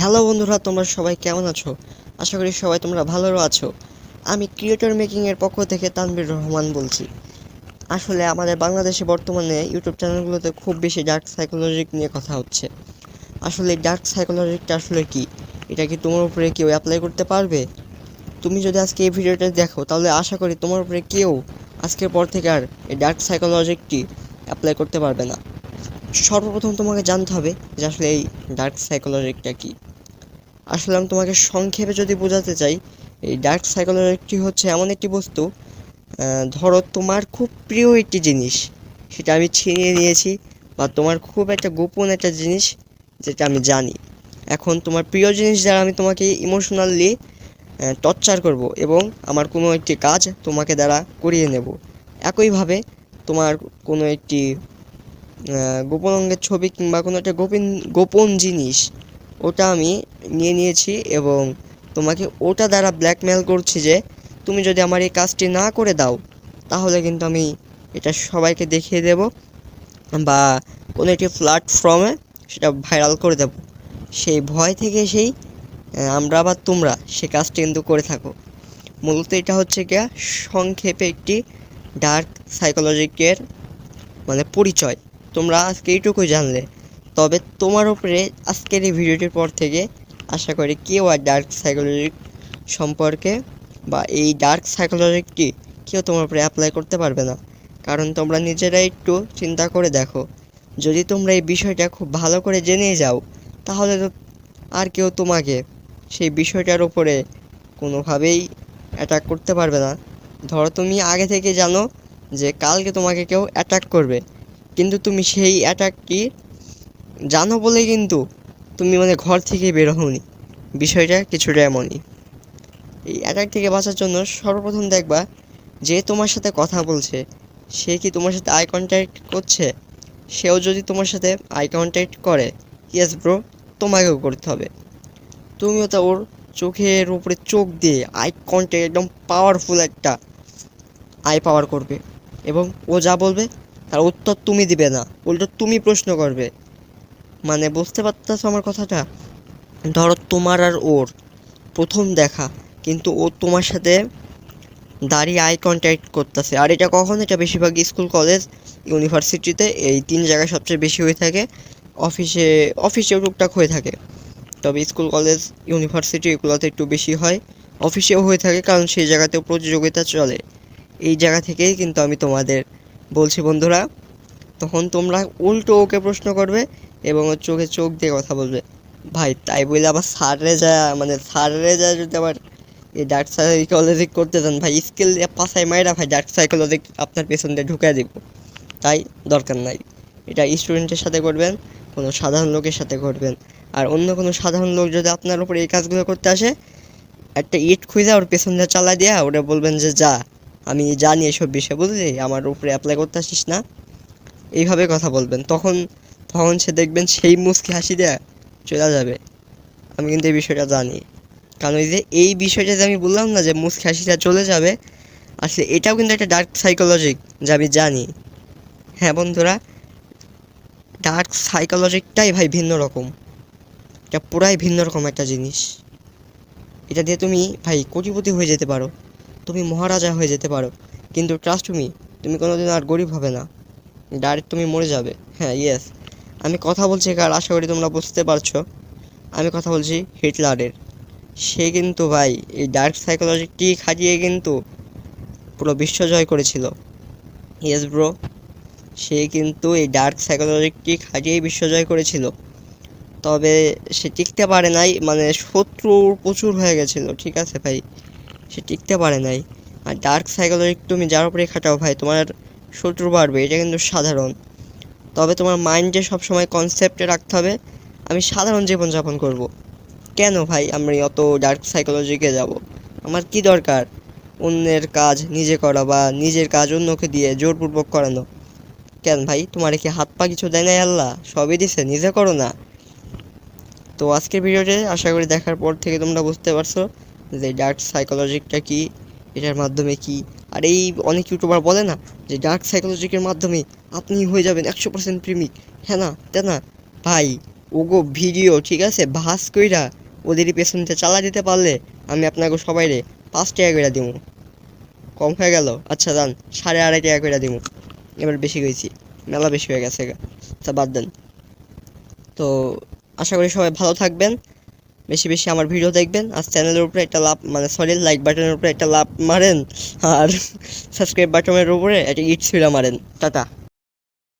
Hello বন্ধুরা, তোমরা সবাই কেমন আছো? আশা করি সবাই তোমরা ভালো আছো। আমি ক্রিয়েটর মেকিংয়ের পক্ষ থেকে তানবির রহমান বলছি। আসলে আমাদের বাংলাদেশে বর্তমানে ইউটিউব চ্যানেলগুলোতে খুব বেশি ডার্ক সাইকোলজিক নিয়ে কথা হচ্ছে। আসলে ডার্ক সাইকোলজিকটা আসলে কি? এটা কি তোমার উপরে কেউ অ্যাপ্লাই করতে পারবে? তুমি যদি আজকে এই ভিডিওটা দেখো, তাহলে আশা করি তোমার উপরে কেউ আজকের পর থেকে আর এই ডার্ক সাইকোলজিকটি অ্যাপ্লাই করতে পারবে না। সর্বপ্রথম তোমাকে জানতে হবে যে আসলে এই ডার্ক সাইকোলজিটা কি। আসলে আমি তোমাকে সংক্ষেপে যদি বোঝাতে চাই, এই ডার্ক সাইকোলজিটি হচ্ছে এমন একটি বস্তু ধরো তোমার খুব প্রিয় একটি জিনিস, সেটা আমি ছিনিয়ে নিয়েছি বা তোমার খুব একটা গোপন একটা জিনিস যেটা আমি জানি। এখন তোমার প্রিয় জিনিস দ্বারা আমি তোমাকে ইমোশনালি টর্চার করব এবং আমার কোনো একটি কাজ তোমাকে দ্বারা করিয়ে নেব। একইভাবে তোমার কোনো একটি গোপন অঙ্গের ছবি কিংবা কোনো একটা গোপন গোপন জিনিস, ওটা আমি নিয়ে নিয়েছি এবং তোমাকে ওটা দ্বারা ব্ল্যাকমেল করছি যে তুমি যদি আমার এই কাজটি না করে দাও, তাহলে কিন্তু আমি এটা সবাইকে দেখিয়ে দেব বা কোনো একটি প্ল্যাটফর্মে সেটা ভাইরাল করে দেব। সেই ভয় থেকে সেই আমরা বা তোমরা সে কাজটি কিন্তু করে থাকো। মূলত এটা হচ্ছে গিয়া সংক্ষেপে একটি ডার্ক সাইকোলজিকের মানে পরিচয়। তোমরা আজকে এইটুকু জানলে। তবে তোমার উপরে আজকের এই ভিডিওটির পর থেকে আশা করি কেউ আর ডার্ক সাইকোলজিক সম্পর্কে বা এই ডার্ক সাইকোলজিকটি কেউ তোমার উপরে অ্যাপ্লাই করতে পারবে না। কারণ তোমরা নিজেরাই একটু চিন্তা করে দেখো। যদি তোমরা এই বিষয়টা খুব ভালো করে জেনে যাও, তাহলে তো আর কেউ তোমাকে সেই বিষয়টার উপরে কোনোভাবেই অ্যাটাক করতে পারবে না। ধরো তুমি আগে থেকে জানো যে কালকে তোমাকে কেউ অ্যাটাক করবে। কিন্তু তুমি সেই অ্যাটাকটি জানো বলে কিন্তু তুমি মানে ঘর থেকে বের হওনি। বিষয়টা কিছুটা এমনই। এই অ্যাটাক থেকে বাঁচার জন্য সর্বপ্রথম দেখবা যে তোমার সাথে কথা বলছে। সে কি তোমার সাথে আই কন্ট্যাক্ট করছে? সেও যদি তোমার সাথে আই কন্ট্যাক্ট করে ইয়েস ব্রো তোমাকেও করতে হবে। তুমিও তো ওর চোখের উপরে চোখ দিয়ে আই কন্ট্যাক্ট একদম পাওয়ারফুল একটা আই পাওয়ার করবে। এবং ও যা বলবে তার উত্তর তুমি দিবে না। উল্টো তুমি প্রশ্ন করবে। মানে বুঝতে পারতেছো আমার কথাটা? ধরো তোমার আর ওর প্রথম দেখা, কিন্তু ও তোমার সাথে দাঁড়িয়ে আই কন্ট্যাক্ট করতেছে। আর এটা কখন? এটা বেশিরভাগ স্কুল কলেজ ইউনিভার্সিটিতে এই তিন জায়গায় সবচেয়ে বেশি হয়ে থাকে। অফিসে অফিসেও টুকটাক হয়ে থাকে। তবে স্কুল কলেজ ইউনিভার্সিটি এগুলোতে একটু বেশি হয়। অফিসেও হয়ে থাকে, কারণ সেই জায়গাতেও প্রতিযোগিতা চলে। এই জায়গা থেকেই কিন্তু আমি তোমাদের বলছি বন্ধুরা, তখন তোমরা উল্টো ওকে প্রশ্ন করবে এবং ওর চোখে চোখ দিয়ে কথা বলবে। ভাই, তাই বলে আবার স্যারে যা মানে স্যারে যা যদি আবার এই ডার্ক সাইকোলজি করতে চান ভাই স্কিল দিয়ে পাশায় মায়েরা ভাই ডার্ক সাইকোলজি আপনার পেছন দিয়ে ঢুকিয়ে দিব। তাই দরকার নাই। এটা স্টুডেন্টের সাথে করবেন, কোনো সাধারণ লোকের সাথে করবেন। আর অন্য কোনো সাধারণ লোক যদি আপনার উপরে এই কাজগুলো করতে আসে, একটা ইট খুঁজে ওর পেছন দিয়ে চালা দিয়া ওটা বলবেন যে, যা আমি জানি এসব বিষয় বুঝলি আমার উপরে অ্যাপ্লাই করতে আসিস না। এইভাবে কথা বলবেন। তখন তখন সে দেখবেন সেই মুচকি হাসি দেয়া চলে যাবে। আমি কিন্তু এই বিষয়টা জানি। কারণ ওই যে এই বিষয়টা যে আমি বললাম না যে মুচকি হাসিটা চলে যাবে, আসলে এটাও কিন্তু একটা ডার্ক সাইকোলজিক যা আমি জানি। হ্যাঁ বন্ধুরা ডার্ক সাইকোলজিকটাই ভাই ভিন্ন রকম। এটা পুরাই ভিন্ন রকম একটা জিনিস। এটা দিয়ে তুমি ভাই কোটিপতি হয়ে যেতে পারো। তুমি মহারাজা হয়ে যেতে পারো। কিন্তু ট্রাস্ট মি তুমি কোনোদিন আর গরিব হবে না। ডাইরেক্ট তুমি মরে যাবে। হ্যাঁ ইয়েস আমি কথা বলছি কার, আশা করি তোমরা বুঝতে পারছ। আমি কথা বলছি হিটলারের। সে কিন্তু ভাই, এই ডার্ক সাইকোলজিটি খাটিয়ে কিন্তু পুরো বিশ্ব জয় করেছিল। ইয়েস ব্রো সে কিন্তু এই ডার্ক সাইকোলজিটি খাটিয়েই বিশ্ব জয় করেছিল। তবে সে টিকতে পারে নাই মানে শত্রু প্রচুর হয়ে গেছিল, ঠিক আছে ভাই? সে টিকতে পারে নাই। আর ডার্ক সাইকোলজি তুমি যার উপরে খাটাও ভাই, তোমার শত্রু বাড়বে, এটা কিন্তু সাধারণ। তবে তোমার মাইন্ডে সবসময় কনসেপ্টে রাখতে হবে, আমি সাধারণ জীবনযাপন করব। কেন ভাই আমি অত ডার্ক সাইকোলজিকে যাব? আমার কি দরকার? অন্যের কাজ নিজে করা বা নিজের কাজ অন্যকে দিয়ে জোরপূর্বক করানো। কেন ভাই, তোমার কি হাত পা কিছু দেয় নাই আল্লাহ? সবই দিছে, নিজে করো না। তো আজকের ভিডিওতে আশা করি দেখার পর থেকে তোমরা বুঝতে পারছ যে ডার্ক সাইকোলজিকটা কি, এটার মাধ্যমে কি? আর এই অনেক ইউটিউবার বলে না যে ডার্ক সাইকোলজিকের মাধ্যমে আপনি হয়ে যাবেন একশো পার্সেন্ট প্রেমিক। হ্যাঁ না তা না। ভাই, ওগো ভিডিও, ঠিক আছে? ভাস কইরা ওদের পেছনতে চালা দিতে পারলে আমি আপনাকে সবাই রে পাঁচ টাকা করে দিব কম হয়ে গেল? আচ্ছা দান, সাড়ে আড়াই টাকা করে দিব এবার বেশি গেছি মেলা বেশি হয়ে গেছে তা বাদ দেন। তো আশা করি সবাই ভালো থাকবেন। বেশি বেশি আমার ভিডিও দেখবেন। আর চ্যানেলের উপরে একটা লাভ মানে সরি লাইক বাটনের উপরে একটা লাভ মারেন। আর সাবস্ক্রাইব বাটনের উপরে একটা ইট ছিঁড়া মারেন। টাটা।